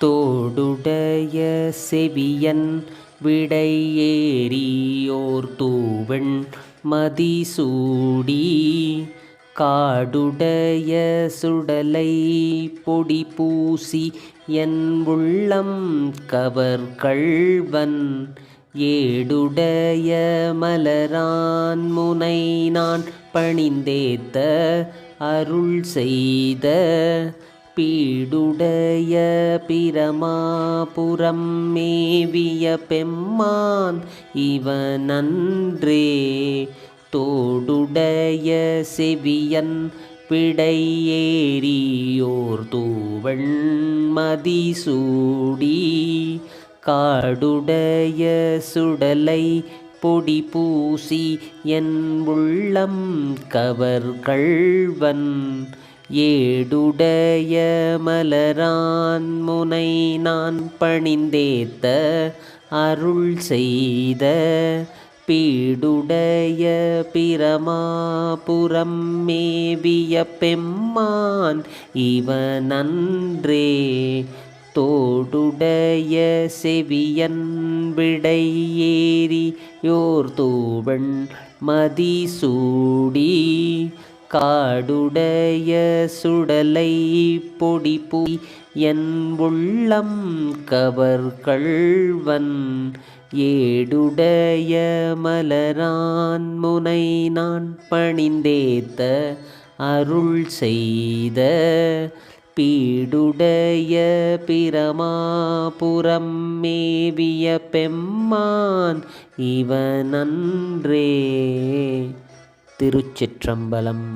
தோடுடைய செவியன் விடையேறியோர் தூவெண் மதிசூடி காடுடைய சுடலை பொடி பூசி என் உள்ளம் கவர் கள்வன் ஏடுடைய மலரான் முனை நான் பணிந்தேத்த அருள் செய்த பீடுடைய பிரமாபுரம் மேவிய பெம்மான் இவனன்றே. தோடுடைய செவியன் பிடையேறியோர் தூவள் மதிசூடி. காடுடைய சுடலை பொடி பூசி என் உள்ளம் கவர்கள்வன். ஏடுடைய மலரான் முனை நான் பணிந்தேத்த அருள் செய்த பீடுடைய பிரமாபுரம் மேவிய பெம்மான் இவனன்றே. தோடுடைய செவியன் விடையேறி யோர் தூவன் மதிசூடி காடுடைய சுடலை பொடி பூ என் உள்ளம் கவர்கள்வன் ஏடுடைய மலரான் முனை நான் பணிந்தேத்த அருள் செய்த பீடுடைய பிரமாபுரம் மேவிய பெம்மான் இவனன்றே. திருச்சிற்றம்பலம்.